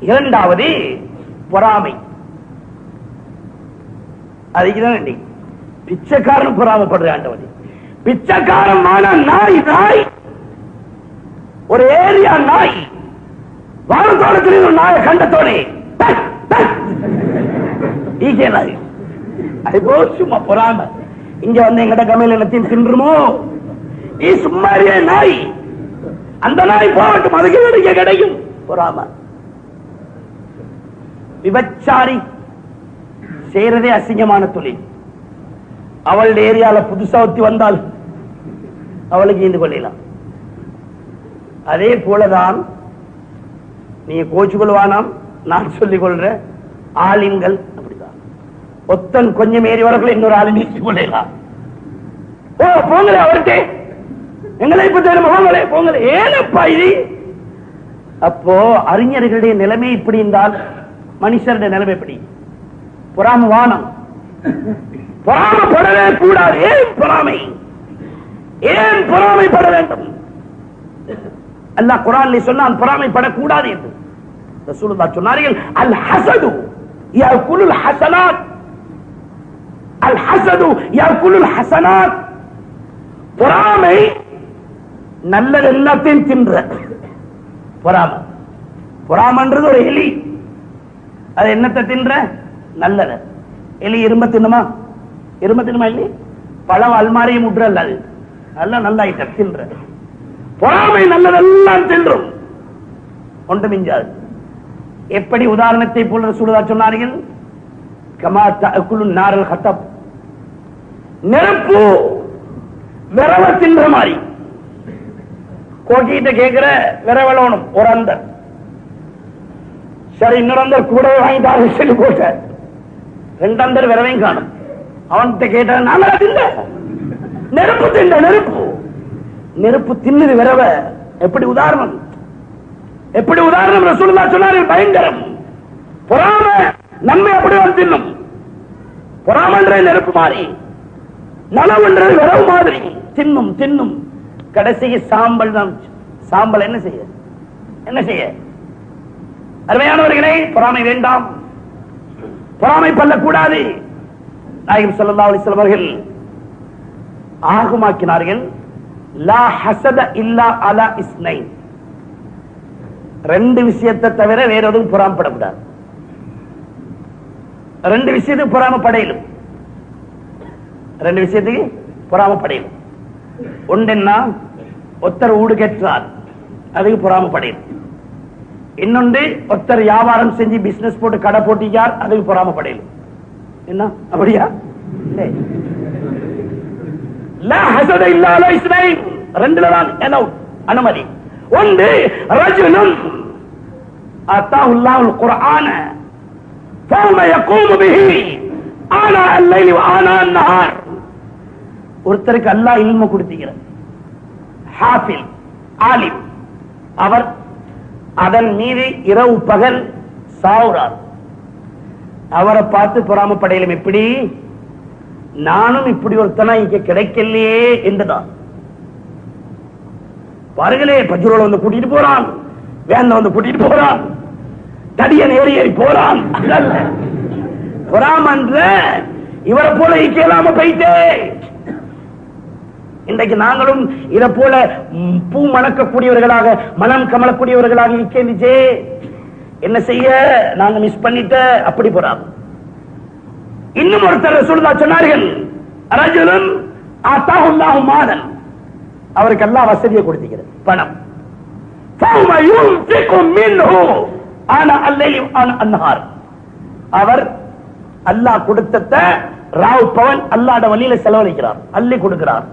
இரண்டாவது பொறாமை. அதுக்குதான் பிச்சைக்காரன் பொறாமப்படுற ஆண்டவதி பிச்சைக்காரமான நாய் நாய். ஒரு ஏரியா நாய். வாரத்தோடத்தில் ஒரு நாயை கண்டத்தோடே நாய். அது போ சும்மா பொறாம. இங்க வந்து எங்கட கமையில் எல்லாத்தையும் தின்றுமோ? நீ சும்மாரியே நாய்? அந்த நாய் போகட்டும் அதுக்கு கிடைக்கும் பொறாம. விபச்சாரி செய்யறதே அசிங்கமான தொழில். அவளுடைய ஏரியால புதுசா ஒத்தி வந்தால் அவளுக்கு ஈந்து கொள்ளலாம் அதே போலதான் நீங்க கோச்சுக்கொள்வானாம் நான் சொல்லிக் கொள்றேன் ஆளின்கள் அப்படிதான். ஒத்தன் கொஞ்சம் ஏறி வரக்குள்ள இன்னொரு ஆளு நீச்சு கொள்ளலாம் ஓ போங்களே அவர்கிட்ட எங்களை இப்ப தெரியுமா போங்களே போங்களே. ஏனப்பா இது? அப்போ அறிஞர்களுடைய நிலைமை இப்படி இருந்தால் மனுஷருடைய நிலைமை எப்படி பொறாம வானம். பொறாமப்படவே கூடாது. ஏன் பொறாமை? ஏன் பொறாமைப்பட வேண்டும்? அல்லாஹ் குரான் சொன்னால் பொறாமைப்படக்கூடாது என்று. ரசூலுல்லா சொன்னார்கள் அல் ஹசது குலுல் ஹசனாத். அல் ஹசது குலுல் ஹசனாத். பொறாமை நல்லது எல்லாத்தையும் தின்ற. பொறாம. பொறாமன்றது ஒரு எலி. அது என்னத்தை தின்ற? நல்லத. இல்லை இரும்ப தின்னுமா? இரும்ப தின்னுமா இல்லை பழம் அல்மாரியும் முற்றல் அது. நல்ல நல்ல ஐட்டம் தின்ற. பொறாமை நல்லதெல்லாம் தின்றும். ஒன்று மிஞ்சாது. எப்படி உதாரணத்தை போல சுடுதா சொன்னார்கள்? கமா தகுலு நாரல் ஹத்தப் நெருப்பு விரவ தின்ற மாதிரி. கோக்கிட்ட கேட்கிற விரவலோனும் ஒரு அந்தன் சரி இன்னொரு கூட வாங்கிட்டாரு சொல்லி போட்ட ரெண்டு அந்தர் விரவையும் காணும். அவன்கிட்ட கேட்ட நாங்களா தின்ன. நெருப்பு தின்ன நெருப்பு. நெருப்பு தின்னுது விரவ. எப்படி உதாரணம்? எப்படி உதாரணம்? ரசூலுல்லா சொன்னாரு பயங்கரம். பொறாம நன்மை அப்படி வந்து தின்னும். பொறாமன்ற நெருப்பு மாறி நலவென்றது விரவு மாதிரி. தின்னும் தின்னும். கடைசிக்கு சாம்பல் தான். சாம்பல் என்ன செய்ய? என்ன செய்ய? அருமையானவர்களே பொறாமை வேண்டாம். பொறாமை பண்ணக்கூடாது நாயகம் ஸல்லல்லாஹு அலைஹி வஸல்லம் அவர்கள் ஆகுமாக்கினார்கள். லா ஹசத இல்லா அலா இஸ்னை ரெண்டு விஷயத்தை தவிர வேற எதுவும் பொறாமப்படக்கூடாது. ரெண்டு விஷயத்துக்கு பொறாமப்படையிலும். ரெண்டு விஷயத்துக்கு பொறாமப்படையிலும். ஒன்றென்னா ஒத்தர் ஊடு கேட்டார் அதுக்கு பொறாமப்படையும் இன்னொன்று ஒருத்தர் வியாபாரம் செஞ்சு பிசினஸ் போட்டு கடை போட்டிக்கார் அதுக்கு பொறாமப்படையில. என்ன? அப்படியா? ஆனா அல்லைலி ஒருத்தருக்கு அல்லாஹ் இல்மு கொடுத்திருக்கிறார். அவர் அதன் மீது இரவு பகல் சாவுறார். அவரை பார்த்து பொறாமப்படையிலும் எப்படி? நானும் இப்படி ஒருத்தனா இங்க கிடைக்கலையே என்றுதான். பாருங்களே பஜ்ரோல வந்து கூட்டிட்டு போறான். வேன்ல வந்து கூட்டிட்டு போறான். தடியன் ஏறி ஏறி போறான். பொறாமன்ற இவரை போல இக்கலாம போயிட்டே. இன்றைக்கு நாங்களும் இதை போல பூ மணக்கக்கூடியவர்களாக மனம் கமலக்கூடியவர்களாக இருக்கின்றே என்ன செய்ய? நாங்க மிஸ் பண்ணிட்ட அப்படி போறாங்க. இன்னும் ஒருத்தர் சொல்லுதா சொன்னார்கள் ரஜுலன் மாதன் அவருக்கு எல்லா வசதியை கொடுத்துக்கிறது பணம். அவர் அல்லாஹ் கொடுத்த ராவ் பவன் அல்லாட வழியில செலவழிக்கிறார் அள்ளி கொடுக்கிறார்.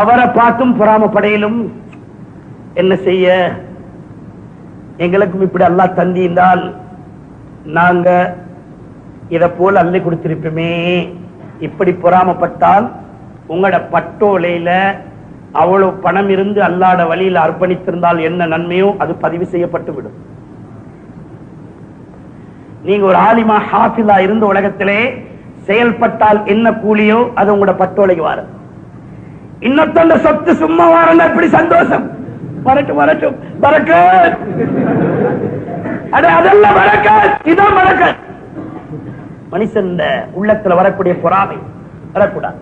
அவரை பார்த்தும் பொறாமப்படையிலும் என்ன செய்ய? எங்களுக்கும் இப்படி அல்லாஹ் தந்தியிருந்தால் நாங்க இதை போல அள்ளி கொடுத்திருப்போமே. இப்படி பொறாமப்பட்டால் உங்களோட பட்டோலையில அவ்வளவு பணம் இருந்து அல்லாட வழியில் அர்ப்பணித்திருந்தால் என்ன நன்மையோ? அது பதிவு செய்யப்பட்டு விடும். நீங்க ஒரு ஆலிமா ஹாஃபிலா இருந்த உலகத்திலே செயல்பட்டால் என்ன கூலியோ? அது உங்களோட பட்டோலைக்கு வாரது. இன்னொத்த சொத்து சும்மா வரணும் எப்படி சந்தோஷம்? வரட்டும் வரட்டும் வரட்டும் அட அதெல்லாம் வரக்க இதான் வரக்க மனுஷன் உள்ளத்துல வரக்கூடிய பொறாமை. வரக்கூடாது.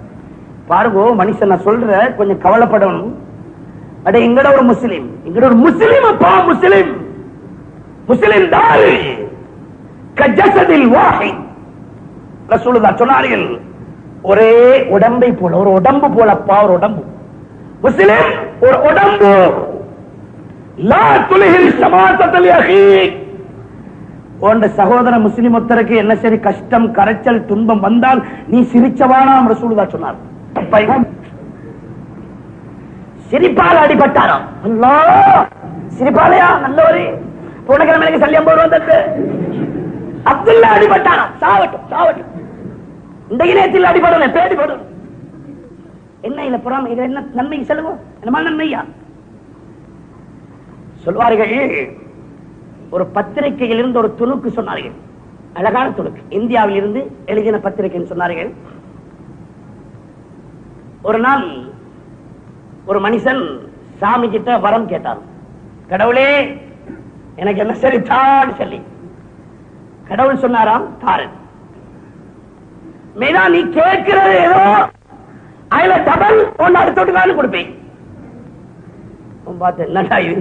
பாருங்க மனுஷன் நான் சொல்ற கொஞ்சம் கவலைப்படணும். அட எங்கட ஒரு முஸ்லீம்? எங்கட ஒரு முஸ்லீம் அப்பா முஸ்லிம். முஸ்லிம் தாரு கஜசதில் வாஹி ரசூலுல்லாஹ் சொன்னார்கள் ஒரே உடம்பை போல ஒரு உடம்பு போலப்பா ஒரு உடம்பு. முஸ்லிம் ஒரு உடம்பு. சகோதர முஸ்லிம் ஒருத்தருக்கு என்ன சரி கஷ்டம் கரைச்சல் துன்பம் வந்தால் நீ சிரிச்சவானாம் ரசூலுதா சொன்னார். சிரிப்பால் அடிபட்டாராம் அல்லாஹ்! சிரிப்பாலையா? நல்லவரே. போன கிழமைக்கு சல்லியம் போடு அப்துல்லா அடிபட்டாராம் சாவட்டும் சாவட்டும். இந்த இணையத்தில் அடிபடணும் பேடி என்ன இல்ல புறாம? இது என்ன நன்மை செலவு என்னமா நன்மையா? சொல்வார்கள் ஒரு பத்திரிகையில் இருந்து ஒரு துணுக்கு சொன்னார்கள். அழகான துணுக்கு. இந்தியாவில் இருந்து எழுதின பத்திரிகைன்னு சொன்னார்கள். ஒரு நாள் ஒரு மனுஷன் சாமி கிட்ட வரம் கேட்டார் கடவுளே எனக்கு என்ன சரி தான் சொல்லி. கடவுள் சொன்னாராம் தாரன். மீனா நீ கேட்கிறது ஏதோ? அதுல டபுள் ஒன்னு அடுத்தோட்டுக்கான கொடுப்பேன். பார்த்து என்னடா இது?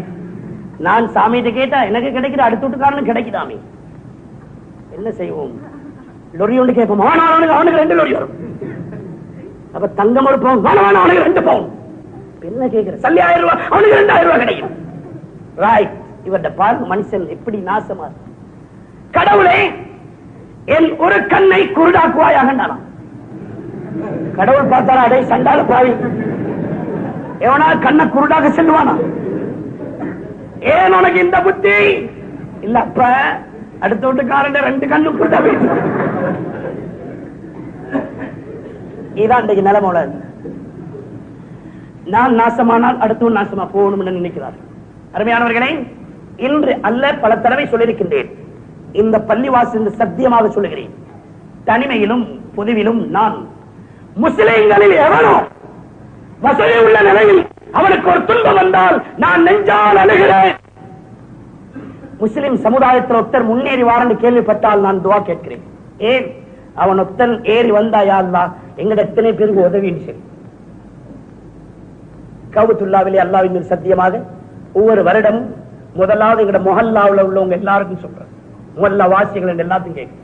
நான் சாமிகிட்ட கேட்டா எனக்கு கிடைக்கிற அடுத்தோட்டுக்காரனு கிடைக்குதாமே? என்ன செய்வோம்? லொரி ஒன்று கேட்போம். ஆனால் அவனுக்கு அவனுக்கு ரெண்டு லொரி வரும். அப்ப தங்கம் ஒரு பவுன். வேணா அவனுக்கு ரெண்டு பவுன். என்ன கேட்கிற? சல்லி ஆயிரம் ரூபாய் அவனுக்கு ரெண்டாயிரம் ரூபாய் கிடைக்கும். ராய் இவர்கிட்ட பாருங்க மனுஷன் எப்படி நாசமா கடவுளே என் ஒரு கண்ணை குருடாக்குவாயாக கடவுள் பார்த்தாரா அடை சண்டால பாவி. எவனா கண்ணை குருடாக செல்வானா ஏன் உனக்கு இந்த புத்தி? இல்ல அப்ப அடுத்த வீட்டுக்காரன் ரெண்டு கண்ணு குருடா போயிட்டு இதான் இன்றைக்கு நிலைமை உள்ளது. நான் நாசமானால் அடுத்தவன் நாசமா போகணும்னு நினைக்கிறார். அருமையானவர்களே இன்று அல்ல பல தடவை சொல்லியிருக்கின்றேன். இந்த பள்ளிவாசல் சத்தியமாக சொல்லுகிறேன். தனிமையிலும் பொதுவிலும் நான் முஸ்லிம்களில் எவனோ வசதி உள்ள நிலையில் அவனுக்கு ஒரு துன்பம் வந்தால் நான் நெஞ்சால் அழுகிறேன். முஸ்லிம் சமுதாயத்தில் ஒருத்தர் முன்னேறி வாரன்னு கேள்விப்பட்டால் நான் துவா கேட்கிறேன். ஏன்? அவன் ஒத்தன் ஏறி வந்தாயா அல்லா எங்கட எத்தனை பேருக்கு உதவின்னு சரி கவுத்துல்லாவிலே அல்லாவின் சத்தியமாக ஒவ்வொரு வருடமும் முதலாவது எங்கட மொஹல்லாவுல உள்ளவங்க எல்லாருக்கும் சொல்றேன். முதல்ல வாசிகள் எல்லாத்தையும் கேட்கும்.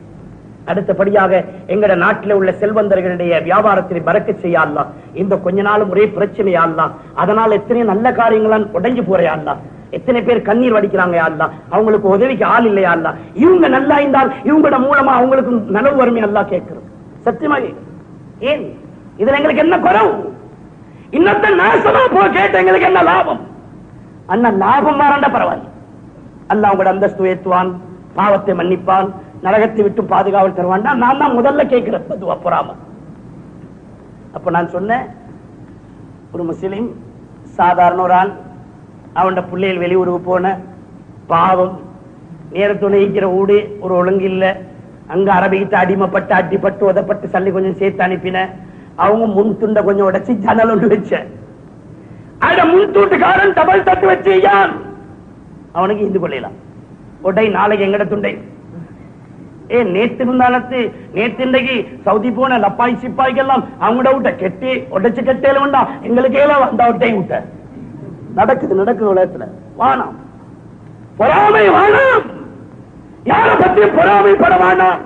அடுத்தபடியாக எங்கட நாட்டில் உள்ள செல்வந்தர்களுடைய வியாபாரத்தை பறக்க செய்யலாம் இந்த கொஞ்ச நாளும் ஒரே பிரச்சனையாலாம் அதனால எத்தனை நல்ல காரியங்களாம் உடைஞ்சு போறையா எத்தனை பேர் கண்ணீர் வடிக்கிறாங்க யாருலாம் அவங்களுக்கு உதவிக்கு ஆள் இல்லையா இவங்க நல்லா இருந்தால் இவங்களோட மூலமா அவங்களுக்கு நலவு வறுமை நல்லா கேட்கிறோம் சத்தியமா ஏன்? இதுல எங்களுக்கு என்ன குறவு? இன்னத்த நாசமா போ கேட்ட எங்களுக்கு என்ன லாபம்? அண்ணா லாபம் மாறாண்ட பரவாயில்ல. அல்ல உங்களோட அந்தஸ்து உயர்த்துவான். பாவத்தை மன்னிப்பான் நரகத்தை விட்டு பாதுகாவல் தருவான். நான் தான் முதல்ல கேட்கிறேன் பதுவா பொறாம. அப்ப நான் சொன்னேன் ஒரு முஸ்லிம் சாதாரண ஒரு ஆள் அவனோட பிள்ளைகள் வெளியூருக்கு போன பாவம் நேரத்துணைக்கிற ஊடு ஒரு ஒழுங்கு இல்ல அங்க அரபிக்கிட்ட அடிமைப்பட்டு அடிப்பட்டு உதப்பட்டு சல்லி கொஞ்சம் சேர்த்து அனுப்பின அவங்க முன் துண்டை கொஞ்சம் உடைச்சி ஜன்னல் ஒன்று வச்சேன் அட முன் தூட்டுக்காரன் டபுள் தட்டு வச்சு யான்? அவனுக்கு இந்து கொள்ளலாம் உடை நாளைக்கு எங்கட துண்டை ஏ நேத்து முந்தானத்து நேத்து இன்றைக்கு சவுதி போன லப்பாய் சிப்பாய்க்கெல்லாம் அவங்களோட விட்ட கெட்டி உடைச்சு கெட்டேல வேண்டாம் எங்களுக்கு ஏல அந்த விட்டை விட்ட நடக்குது நடக்குது உலகத்துல. வானாம். பொறாமை வானாம். யார பத்தி பொறாமைப்பட வேண்டாம்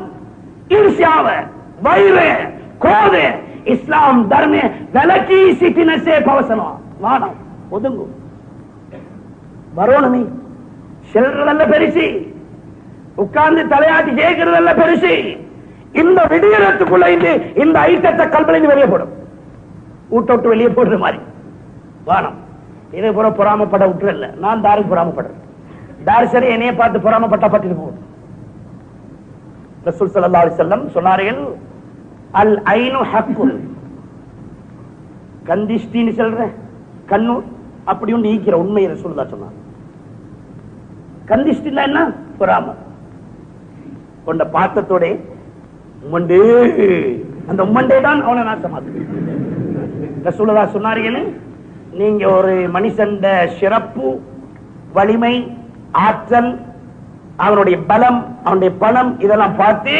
ஈர்ஷ்யாவ வயிறு கோது இஸ்லாம் தர்ம விலக்கி சிட்டினஸே பவசனம். வானம் ஒதுங்கும். வரணுமே செல்றதல்ல பெருசு. உட்கார்ந்து தலையாட்டி ஜெயிக்கிறதல்ல பெருசு. இந்த விடியறத்துக்குள்ள இந்த இந்த ஐட்டத்தை கல்பனை வெளியே போடும் ஊட்ட விட்டு வெளியே போடுற மாதிரி. வானம். இதே போல பொறாமப்பட விட்டுறல நான் தாருக்கு பொறாமப்படுறேன். தாரு சரி என்னைய பார்த்து பொறாமப்பட்டா பட்டு போகும் ரசூல் ஸல்லல்லாஹு சொன்னார்கள் அல் ஐனு ஹக்குன் கந்திஷ்டின்னு சொல்றேன் கண்ணு அப்படியும் நீக்கிற உண்மையை சொல்லுதா சொன்னார். கந்திஷ்டில என்ன? பொறாம. கொண்ட பாத்தத்தோட உம்மண்டே. அந்த உம்மண்டே தான் அவனை நாசமாக்கு ரசூலதா சொன்னார்கள் நீங்க ஒரு மனுஷன் சிறப்பு வலிமை ஆற்றல் அவனுடைய பலம் அவனுடைய பணம் இதெல்லாம் பார்த்து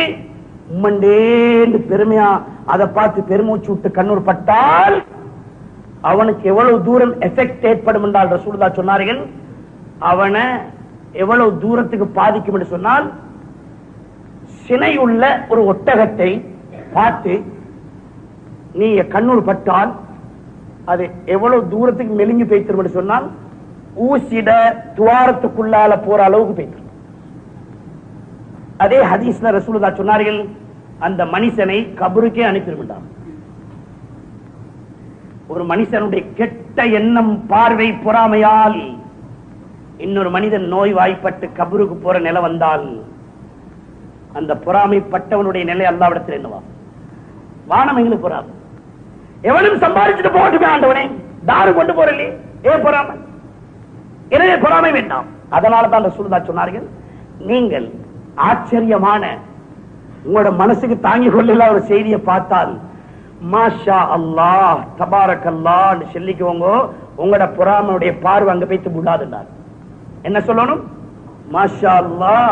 உம்மண்டேன்னு பெருமையா அதை பார்த்து பெருமூச்சு விட்டு கண்ணூர் பட்டால் அவனுக்கு எவ்வளவு தூரம் எஃபெக்ட் ஏற்படும் என்றால் ரசூலுல்லா சொன்னார்கள் அவனை எவ்வளவு தூரத்துக்கு பாதிக்கும் என்று சொன்னால் சினை உள்ள ஒரு ஒட்டகத்தை பார்த்து நீ கண்ணூர் பட்டால் அது எவ்வளவு தூரத்துக்கு மெலிஞ்சு பேய்த்திரும் என்று சொன்னால் ஊசிட துவாரத்துக்குள்ளால போற அளவுக்கு பேய்த்திரும். அதே ஹதீஸ்ல ரசூலுல்லா சொன்னார்கள் அந்த மனுஷனை கபருக்கே அனுப்பிவிட்டார் ஒரு மனுஷனுடைய கெட்ட எண்ணம் பார்வை பொறாமையால் இன்னொரு மனிதன் நோய் வாய்ப்பட்டு கபருக்கு போற நிலை வந்தால் அந்த பொறாமைப்பட்டவனுடைய நிலை அல்லாவிடத்தில் என்னவா? வானம் எங்களுக்கு பொறாமை. எவனும் சம்பாதிச்சுட்டு போகட்டுமே ஆண்டவனே. தாரு கொண்டு போறலே ஏன் பொறாமை? எனவே பொறாமை வேண்டாம். அதனால தான் ரசூலுல்லா சொன்னார்கள் நீங்கள் ஆச்சரியமான உங்களோட மனசுக்கு தாங்கிக் கொள்ள ஒரு செய்தியை பார்த்தால் மாஷா அல்லாஹ் தபாரக் அல்லாஹ் சொல்லிக்குவோங்க உங்களோட பொறாமனுடைய பார்வை அங்க போய்த்து விடாதுன்னார் என்ன சொல்லணும்? மாஷா அல்லாஹ்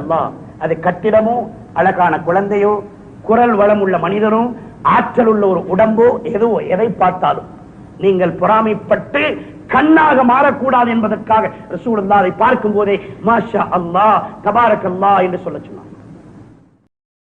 அல்லாஹ் அது கட்டிடமோ அழகான குழந்தையோ குரல் வளம் உள்ள மனிதனோ ஆற்றல் உள்ள ஒரு உடம்போ ஏதோ எதை பார்த்தாலும். நீங்கள் பொறாமைப்பட்டு கண்ணாக மாறக்கூடாது என்பதற்காக ரசூலுல்லாஹ் அதை பார்க்கும் போதே மாஷா அல்லாஹ் தபாரக் அல்லா என்று சொல்ல சொன்னார்.